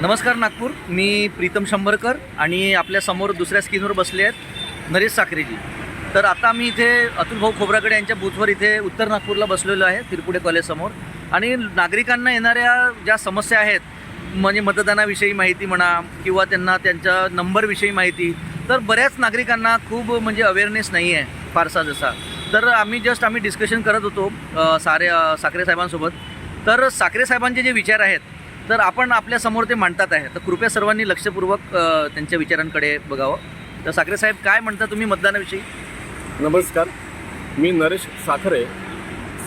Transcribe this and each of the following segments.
नमस्कार नागपूर. मी प्रीतम शंभरकर आणि आपल्यासमोर दुसऱ्या स्क्रीनवर बसले आहेत नरेश साखरेजी. तर आता मी इथे अतुल भाऊ खोबराकडे यांच्या बूथवर इथे उत्तर नागपूरला बसलेलो आहे तिरपुडे कॉलेजसमोर. आणि नागरिकांना येणाऱ्या ज्या समस्या आहेत म्हणजे मतदानाविषयी माहिती म्हणा किंवा त्यांना त्यांच्या नंबरविषयी माहिती तर बऱ्याच नागरिकांना खूप म्हणजे अवेअरनेस नाही आहे फारसा जसा. तर आम्ही जस्ट आम्ही डिस्कशन करत होतो सारे साखरे साहेबांसोबत. तर साखरे साहेबांचे जे विचार आहेत तर आपण आपल्यासमोर ते मांडतात आहे. तर कृपया सर्वांनी लक्षपूर्वक त्यांच्या विचारांकडे बघावं. तर साखरे साहेब काय म्हणता तुम्ही मतदानाविषयी? नमस्कार. मी नरेश साखरे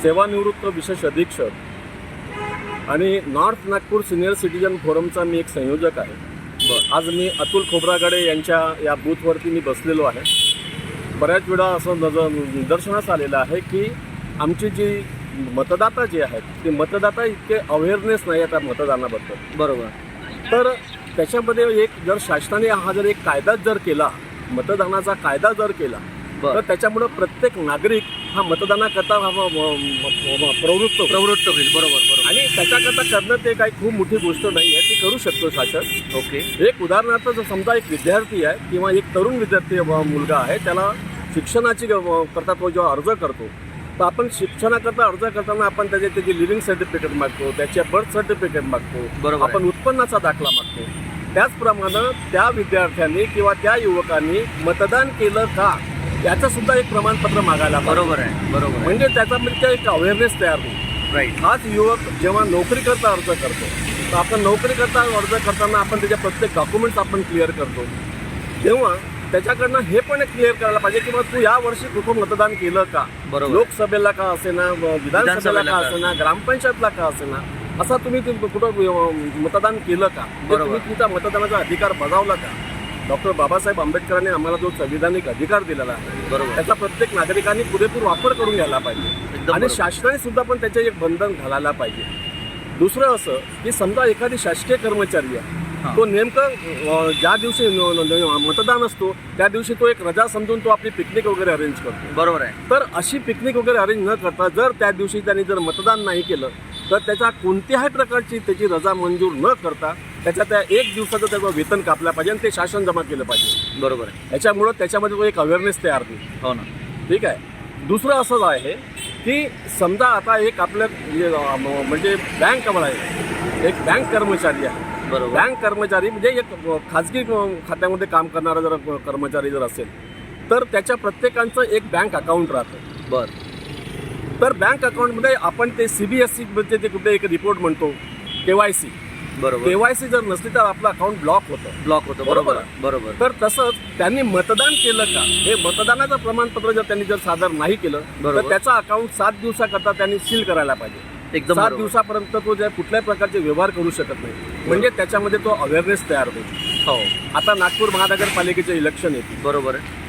सेवानिवृत्त विशेष अधीक्षक आणि नॉर्थ नागपूर सिनियर सिटीजन फोरमचा मी एक संयोजक आहे. आज मी अतुल खोबरागडे यांच्या या बूथवरती मी बसलेलो आहे. बऱ्याच वेळा असं नज निदर्शनास आलेलं आहे की आमची जी मतदाता जे आहेत ते मतदाता इतके अवेअरनेस नाही आहे त्या मतदानाबद्दल. बरोबर. तर त्याच्यामध्ये एक जर शासनाने हा जर एक कायदा जर केला मतदानाचा कायदा जर केला. तर त्याच्यामुळं प्रत्येक नागरिक हा मतदानाकरता प्रवृत्त. प्रवृत्त होईल. बरोबर बरोबर. आणि त्याच्याकरता करणं ते काही खूप मोठी गोष्ट नाही आहे ती करू शकतो शासन. ओके. एक उदाहरणार्थ जर समजा एक विद्यार्थी आहे किंवा एक तरुण विद्यार्थी मुलगा आहे त्याला शिक्षणाची करता तो जेव्हा अर्ज करतो तर आपण शिक्षणाकरता अर्ज करताना आपण त्याचे त्याची लिव्हिंग सर्टिफिकेट मागतो त्याचे बर्थ सर्टिफिकेट मागतो बरोबर आहे. आपण उत्पन्नाचा दाखला मागतो. त्याचप्रमाणे त्या विद्यार्थ्यांनी किंवा त्या युवकांनी मतदान केलं का याचं सुद्धा एक प्रमाणपत्र मागायला पाहिजे. बरोबर आहे बरोबर म्हणजे त्याच्यामध्ये एक अवेअरनेस तयार होईल. राईट हाच युवक जेव्हा नोकरी करता अर्ज करतो तर आपण नोकरी करता अर्ज करताना आपण त्याच्या प्रत्येक डॉक्युमेंट्स आपण क्लिअर करतो. तेव्हा त्याच्याकडनं हे पण क्लिअर करायला पाहिजे की मग तू या वर्षी कुठं मतदान केलं का बरोबर. लोकसभेला का असेना विधानसभेला का? असेना ग्रामपंचायतला का असेना असा तुम्ही कुठं मतदान केलं का. तुम्ही तुमचा मतदानाचा अधिकार बजावला का डॉक्टर बाबासाहेब आंबेडकरांनी आम्हाला जो संविधानिक अधिकार दिलेला आहे बरोबर त्याचा प्रत्येक नागरिकांनी पुरेपूर वापर करून घ्यायला पाहिजे आणि. शासनाने सुद्धा पण त्याचे एक बंधन घालायला पाहिजे दुसरं असं की समजा एखादी शासकीय कर्मचारी आहे. तो नेमकं ज्या दिवशी मतदान असतो त्या दिवशी तो एक रजा समजून तो आपली पिकनिक वगैरे अरेंज करतो. बरोबर आहे. तर अशी पिकनिक वगैरे अरेंज न करता जर त्या दिवशी त्यांनी जर मतदान नाही केलं तर त्याच्या कोणत्याही प्रकारची त्याची रजा मंजूर न करता त्याच्या त्या एक दिवसाचं त्याचं वेतन कापलं पाहिजे आणि ते शासन जमा केलं पाहिजे. बरोबर आहे. याच्यामुळं त्याच्यामध्ये तो एक अवेअरनेस तयार होईल. हो ना. ठीक आहे? दुसरं असं आहे की समजा आता एक आपलं म्हणजे, बँक आहे. एक बँक कर्मचारी आहे. बँक कर्मचारी म्हणजे एक खाजगी खात्यामध्ये काम करणारा जर कर्मचारी जर असेल तर त्याच्या प्रत्येकाचं एक बँक अकाउंट राहतं. बर. तर बँक अकाउंटमध्ये आपण ते सी बी एस सीमध्ये ते कुठे एक रिपोर्ट म्हणतो के वाय सी. के बरोबर वाय सी जर नसली तर आपलं अकाउंट ब्लॉक होतं. ब्लॉक होतो. बरोबर बरोबर? तर तसंच त्यांनी मतदान केलं का? हे मतदानाचं प्रमाणपत्र जर त्यांनी जर सादर नाही केलं. तर त्याचा अकाउंट सात दिवसाकरता त्यांनी सील करायला पाहिजे. एकदम सात. दिवसापर्यंत तो ज्या कुठल्याही प्रकारचे व्यवहार करू शकत नाही. म्हणजे त्याच्यामध्ये तो अवेअरनेस तयार होईल हो. आता नागपूर महानगरपालिकेचे इलेक्शन येते बरोबर आहे.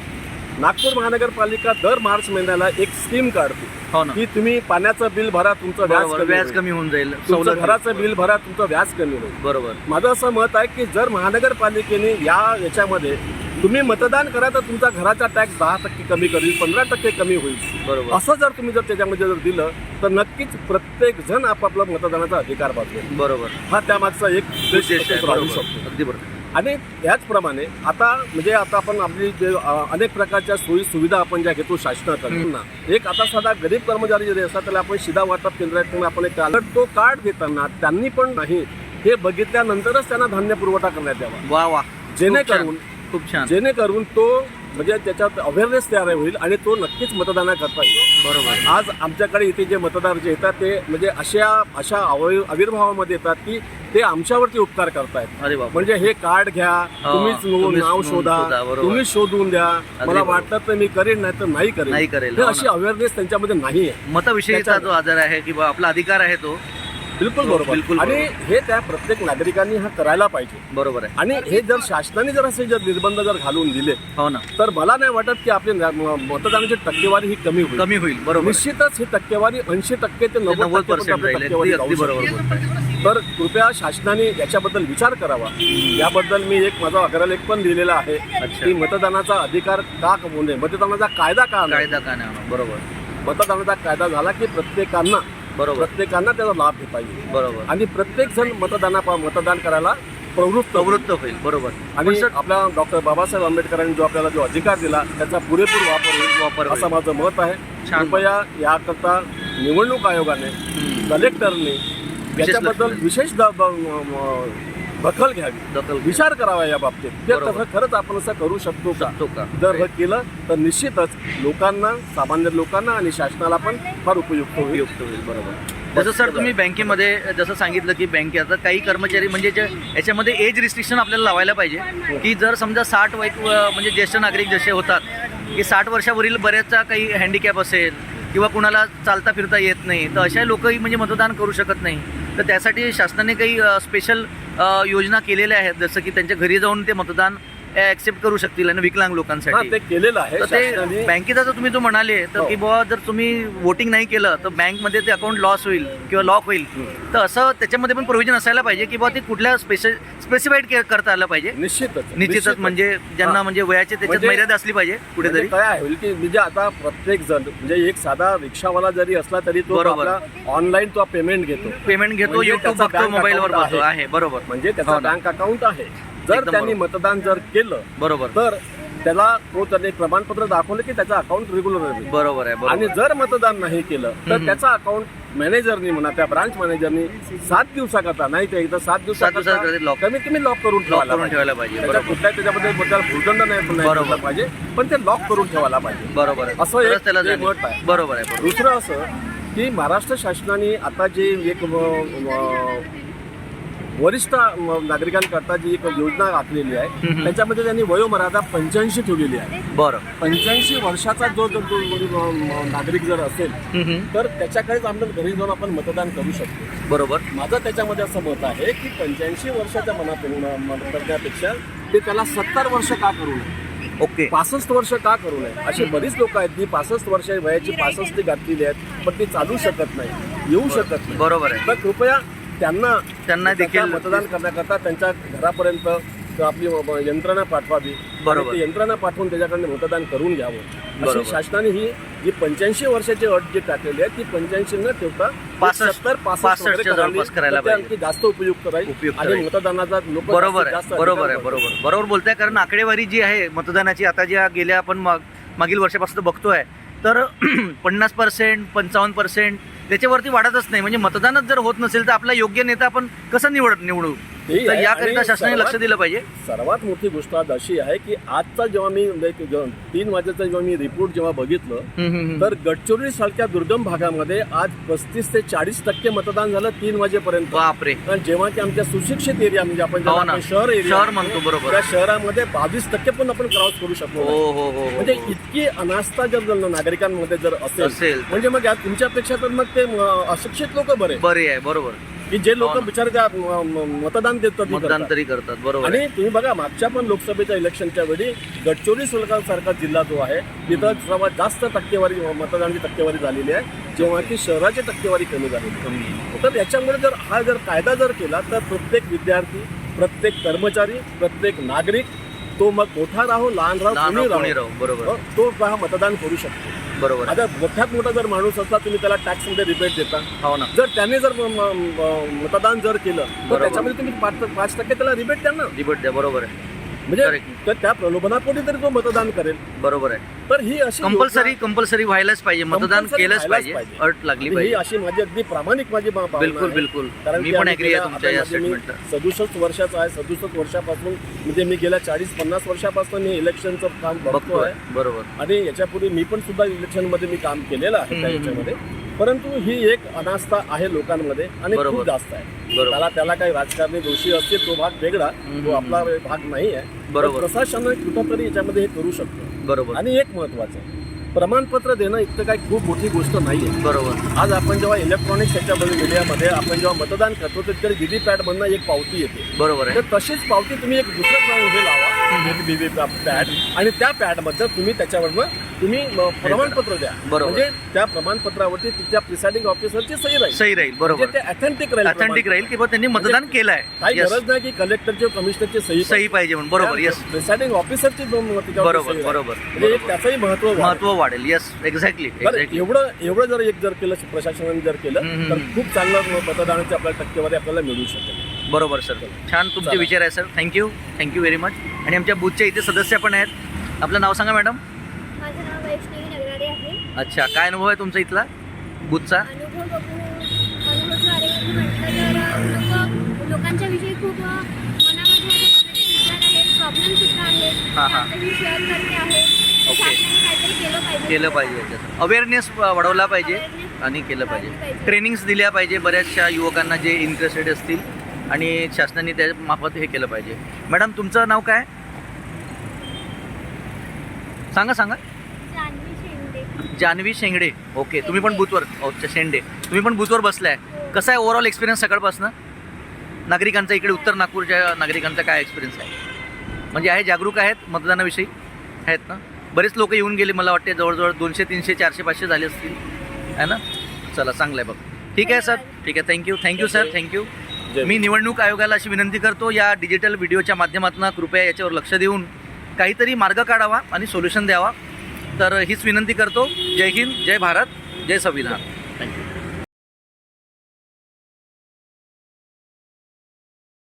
नागपूर महानगरपालिका दर मार्च महिन्याला एक स्कीम काढते. हो ना. की तुम्ही पाण्याचं बिल भरा तुमचं व्याज व्याज. कमी होऊन जाईल तुमचं घराचं बिल भरा तुमचं व्याज कमी होईल. बरोबर. माझं असं मत आहे की जर महानगरपालिकेने या याच्यामध्ये तुम्ही मतदान करा तर तुमचा घराचा टॅक्स दहा टक्के कमी करील पंधरा टक्के कमी होईल. बरोबर. असं जर तुम्ही जर त्याच्यामध्ये जर दिलं तर नक्कीच प्रत्येक जण आपापला मतदानाचा अधिकार बाजवेल बरोबर. हा त्यामागचा एक उद्देश आहे राहू बरोबर. शकतो. अगदी बरोबर. आणि त्याचप्रमाणे आता म्हणजे आता आपण आपली जे अ, अनेक प्रकारच्या सोयी सुविधा आपण ज्या घेतो शासनाकडून ना एक आता साधा गरीब कर्मचारी जरी असतात त्याला आपण शिधा वाटप केंद्रातून आपण एक तर तो कार्ड घेताना त्यांनी पण नाही हे बघितल्यानंतरच त्यांना धान्य पुरवठा करण्यात यावा. वा वा. जेणेकरून खूप छान. जेणेकरून तो म्हणजे त्याच्यात अवेअरनेस तयार होईल आणि तो नक्कीच मतदाना करता येईल. बरोबर. आज आमच्याकडे इथे जे मतदार जे येतात ते म्हणजे अशा अशा आवि- आविर्भावामध्ये येतात की ते आमच्यावरती उपकार करतायत. अरे बाबा म्हणजे हे कार्ड घ्या तुम्हीच नाव शोधा. तुम्ही शोधून द्या. मला. वाटतं तर मी करेन नाही तर नाही करेन. नाही करेल, हे अशी. अवेअरनेस त्यांच्यामध्ये नाही आहे मताविषयीचा जो आजार आहे किंवा आपला अधिकार आहे तो बिलकुल हो, बरोबर बिलकुल आणि. हे त्या प्रत्येक नागरिकांनी हा करायला पाहिजे बरोबर आहे आणि हे जर शासनाने जर असे जर निर्बंध जर घालून दिले हो ना तर मला नाही वाटत की आपली ना- म- मतदानाची टक्केवारी ही कमी होईल कमी होईल बरोबर आहे. निश्चितच ही टक्केवारी ऐंशी टक्के ते नव्वद नव्वद टक्के पर्सेंट राहील टक्केवारी अगदी अगदी जाऊ बरोबर. बोलताय. तर कृपया शासनाने याच्याबद्दल विचार करावा याबद्दल मी एक माझा अग्रलेख पण लिहिलेला आहे अच्छा. की मतदानाचा अधिकार का कमवू नये मतदानाचा कायदा का? कायदा का नाही होणार? बरोबर मतदानाचा कायदा झाला की प्रत्येकांना बरोबर. प्रत्येकांना त्याचा लाभ घेता येईल. बरोबर. आणि प्रत्येक जण मतदाना मतदान करायला प्रवृत्त प्रवृत्त होईल. बरोबर. आणि आपल्या डॉक्टर बाबासाहेब आंबेडकरांनी जो आपल्याला जो अधिकार दिला त्याचा पुरेपूर वापर होईल. वापर. असं माझं मत आहे. कृपया याकरता निवडणूक आयोगाने. कलेक्टरने याच्याबद्दल विशेष दखल घ्यावी. दखल. विचार करावा या बाबतीत. ते. तसं खरंच आपण असं करू शकतो का? जर हे केलं तर निश्चितच लोकांना सामान्य लोकांना आणि शासनाला पण फार उपयुक्त होईल. उपयुक्त होईल बरोबर. जसं सर तुम्ही बँकेमध्ये जसं सांगितलं की बँके आता काही कर्मचारी म्हणजे जे याच्यामध्ये एज रिस्ट्रिक्शन आपल्याला लावायला पाहिजे. की जर समजा साठ वय म्हणजे ज्येष्ठ नागरिक जसे होतात की साठ वर्षावरील बऱ्याचचा काही हँडिकॅप असेल किंवा कुणाला चालता फिरता येत नाही तर अशा लोकही म्हणजे मतदान करू शकत नाही. तर त्यासाठी शासनाने काही स्पेशल योजना केलेल्या आहेत. जसं की त्यांच्या घरी जाऊन ते मतदान ॲक्सेप्ट करू शकतील आणि विकलांग हा लोकांसाठी ते केलेलं आहे तर ते बँकेचा जर तुम्ही जो म्हणाले तर हो. की बाबा जर तुम्ही वोटिंग नाही केलं तर बँकमध्ये ते अकाउंट लॉस होईल किंवा लॉक होईल. तर असं त्याच्यामध्ये पण प्रोव्हिजन असायला पाहिजे की बाबा ते कुठल्या स्पेसिफाईड करता आलं पाहिजे. निश्चितच. निश्चितच म्हणजे ज्यांना हा. म्हणजे वयाची त्याच्यात म्हणजे- मर्यादा असली पाहिजे कुठेतरी. म्हणजे काय होईल की म्हणजे आता प्रत्येक जण म्हणजे एक साधा रिक्षावाला जरी असला तरी तो बरोबर. ऑनलाईन तो पेमेंट घेतो. पेमेंट घेतो म्हणजे युट्यूब त्याचा बघतो मोबाईलवर बघतो आहे. बरोबर. म्हणजे त्याचा हो. बँक अकाउंट आहे. जर त्यांनी. मतदान जर केलं बरोबर तर त्याला तो त्याने प्रमाणपत्र दाखवलं की त्याचं अकाउंट रेग्युलर आहे बरोबर आहे आणि जर मतदान नाही केलं तर. त्याचा अकाउंट मॅनेजरनी म्हणा त्या ब्रांच मॅनेजरनी सात दिवसाकरता नाही ते एकदा सात दिवसाकरता कमीत कमी लॉक करून ठेवायला पाहिजे. कुठल्या त्याच्यामध्ये भूर्दंड नाही पाहिजे पण ते लॉक करून ठेवायला पाहिजे बरोबर आहे असं एक- त्याला. मत आहे. बरोबर आहे दुसरं असं की महाराष्ट्र शासनाने आता जे एक वरिष्ठ नागरिकांकरता जी एक योजना आखलेली आहे. त्याच्यामध्ये त्यांनी वयोमर्यादा पंच्याऐंशी ठेवलेली आहे. बरं. पंच्याऐंशी वर्षाचा जो जो- जो- जो- जो म- नागरिक जर असेल. तर त्याच्याकडेच आपण घरी जाऊन आपण मतदान करू शकतो. बरोबर. माझं त्याच्यामध्ये असं मत आहे की पंच्याऐंशी वर्षाच्या मनातून करण्यापेक्षा ते त्याला सत्तर वर्ष का करू नये? ओके. पासष्ट वर्ष का करू नये? अशी बरीच लोक आहेत जी पासष्ट वर्ष वयाची पासष्ट ती गाठलेली आहेत पण ती चालू शकत नाही येऊ शकत नाही. बरोबर आहे. तर कृपया त्यांना त्यांना देखील मतदान करण्याकरता त्यांच्या घरापर्यंत आपली यंत्रणा पाठवावी. बरोबर. यंत्रणा पाठवून त्याच्याकडे मतदान करून घ्यावं. अशी शासनाने ही जी पंच्याऐंशी वर्षाची अट जी टाकलेली आहे ती पंच्याऐंशी न ठेवता पासष्ट- सत्तर जवळपास करायला जास्त उपयुक्त राहील. आणि. मतदानाचा लोक बरोबर आहे बरोबर आहे बरोबर बरोबर बोलताय कारण आकडेवारी जी आहे मतदानाची आता ज्या गेल्या आपण माग मागील वर्षापासून बघतोय तर पन्नास पर्सेंट पंचावन्न पर्सेंट त्याच्यावरती वाढतच नाही. म्हणजे मतदानच जर होत नसेल तर आपला योग्य नेता आपण कसं निवड निवडू? तर. याकरिता शासनाने लक्ष सर्वात- दिलं पाहिजे सर्वात मोठी गोष्ट आज अशी आहे की आजचा जेव्हा मी म्हणजे तीन वाजेचा जेव्हा मी रिपोर्ट जेव्हा बघितलं. तर गडचिरोली सारख्या दुर्गम भागामध्ये आज पस्तीस ते चाळीस टक्के मतदान झालं तीन वाजेपर्यंत बापरे जेव्हा की आमच्या सुशिक्षित एरिया म्हणजे आपण हो शहर एरिया शहर म्हणतो, बरोबर. त्या शहरामध्ये बावीस टक्के पण आपण क्रॉस करू शकतो हो हो म्हणजे इतकी अनास्था जर जर नागरिकांमध्ये जर असेल असेल. म्हणजे मग तुमच्यापेक्षा तर मग ते अशिक्षित लोक बरे बरे आहे बरोबर की जे लोक. बिचारे त्या मतदान देतात ते मतदान करतात. तरी करतात बरोबर आणि. तुम्ही बघा मागच्या पण लोकसभेच्या इलेक्शनच्या वेळी गडचिरोली सारखा जिल्हा जो आहे तिथं सर्वात जास्त टक्केवारी मतदानाची टक्केवारी झालेली आहे जेव्हा की शहराची टक्केवारी कमी झालेली आहे तर याच्यामुळे जर हा जर कायदा जर केला तर प्रत्येक विद्यार्थी प्रत्येक कर्मचारी प्रत्येक नागरिक तो मग मोठा राहो लहान राहो लहान कोणी राहो, कोणी राहो. राहो बरोबर तो हा मतदान करू शकतो. बरोबर. आता मोठ्यात मोठा जर माणूस असला तुम्ही त्याला टॅक्समध्ये रिबेट देता. हो ना. जर त्याने जर म- म- म- मतदान जर केलं तर बरोबर. त्याच्यामध्ये तुम्ही पाच पाच टक्के त्याला रिबेट द्या ना. रिबट द्या बरोबर आहे. म्हणजे Correct. तर त्या प्रलोभनापोटी तरी तो मतदान करेल. बरोबर आहे. तर ही अशी कंपल्सरी कंपल्सरी व्हायलाच पाहिजे मतदान compulsory केलंच व्हायलाच पाहिजे पाहिजे. अट लागली ही पाहिजे अशी माझी अगदी प्रामाणिक माझी भावना बिलकुल आहे. बिलकुल कारण मी की पण आम्ही ऍग्री आहे गेल्या- तुमच्या आता या माझे मी स्टेटमेंटला सदुसष्ट वर्षाचा आहे सदुसष्ट वर्षापासून म्हणजे मी गेल्या चाळीस पन्नास वर्षापासून मी इलेक्शनचं काम बघतो बघतोय आहे बरोबर आणि याच्यापूर्वी मी पण सुद्धा इलेक्शनमध्ये मी काम केलेलं आहे त्या हम्म. याच्यामध्ये परंतु ही एक अनास्था आहे लोकांमध्ये आणि बरोबर. खूप जास्त आहे बरोबर. त्याला त्याला काही राजकारणी दोषी असतील तो भाग वेगळा हम्म. तो आपला भाग नाही आहे बरोबर. पण प्रशासनाने कुठंतरी याच्यामध्ये हे करू शकतो बरोबर. आणि एक महत्वाचं प्रमाणपत्र देणं इतकं काही खूप मोठी गोष्ट नाही आहे बरोबर. आज आपण जेव्हा इलेक्ट्रॉनिक्स ह्याच्यामध्ये मीडियामध्ये आपण जेव्हा मतदान करतो तर व्ही पॅड मधनं एक पावती येते. बरोबर आहे. तर तशीच पावती तुम्ही एक दुसरं हे लावा. एक व्ही व्ही पॅड आणि त्या पॅडमध्ये तुम्ही त्याच्यावरनं तुम्ही प्रमाणपत्र द्या. बरोबर. म्हणजे त्या प्रमाणपत्रावरती तिच्या प्रिसाइडिंग ऑफिसरची सही राहील. सही राहील म्हणजे बरोबर ते ऑथेंटिक राहील ऑथेंटिक राहील की बा त्यांनी मतदान केलंय. काही Yes. गरज नाही की कलेक्टरची कमिशनरची सही सही पाहिजे म्हणून. बरोबर येस प्रिसाइडिंग ऑफिसरची बरोबर, बरोबर, म्हणजे एक बरोबर. त्याचंही महत्त्व वाढेल. महत्त्व वाढेल. येस एक्झॅक्टली बरं, एक्झॅक्टली एवढं एवढं जर एक जर केलं प्रशासनाने जर केलं हम्म, तर हम्म. खूप चांगलं मतदानाची आपल्याला टक्केवारी आपल्याला मिळू शकेल. बरोबर सर छान तुमचे चला. विचार आहे sir thank you thank you very much आणि आमच्या बूथच्या इथे सदस्य पण आहेत. आपलं नाव सांगा मॅडम माझं नाव वैष्णवी नगराडे आहे अच्छा काय अनुभव आहे तुमचा इथला? बूथचा अनुभव बघू अनुभवद्वारे म्हटलं तर लोक लोकांच्या विषयी खूप अ, मनामध्ये असे मनाचे विचार आहेत प्रॉब्लेम सुद्धा आहेत हां, हां. ते आताही शेअर करते आहे. ओके. शासनाने काहीतरी केलं पाहिजे. केलं पाहिजे याच्यात अवेअरनेस वाढवला पाहिजे Awareness आणि केलं पाहिजे. पाहिजे. ट्रेनिंग्स दिल्या पाहिजे बऱ्याचशा युवकांना जे इंटरेस्टेड असतील आणि शासनाने त्या मार्फत हे केलं पाहिजे. मॅडम तुमचं नाव काय? सांगा सांगा. जान्हवी शेंगडे. ओके तुम्ही पण बूथवर अच्छा शेंडे. तुम्ही पण बूथवर बसलाय. कसा आहे ओव्हरऑल एक्सपिरियन्स सकाळपासून? नागरिकांचा इकडे उत्तर नागपूरच्या नागरिकांचा काय एक्सपिरियन्स आहे? म्हणजे आहे जागरूक आहेत मतदानाविषयी? आहेत ना? बरेच लोक येऊन गेले मला वाटते जवळजवळ दोनशे तीनशे चारशे पाचशे झाले असतील. आहे ना? चला चांगलं आहे बघ. ठीक आहे सर. ठीक आहे thank you thank you sir thank you मी निवडणूक आयोगाला अशी विनंती करतो या डिजिटल व्हिडिओच्या माध्यमातून कृपया याच्यावर लक्ष देऊन काहीतरी मार्ग काढावा आणि सोल्युशन द्यावा. तर हीच विनंती करतो. जय हिंद जय भारत जय संविधान. थँक्यू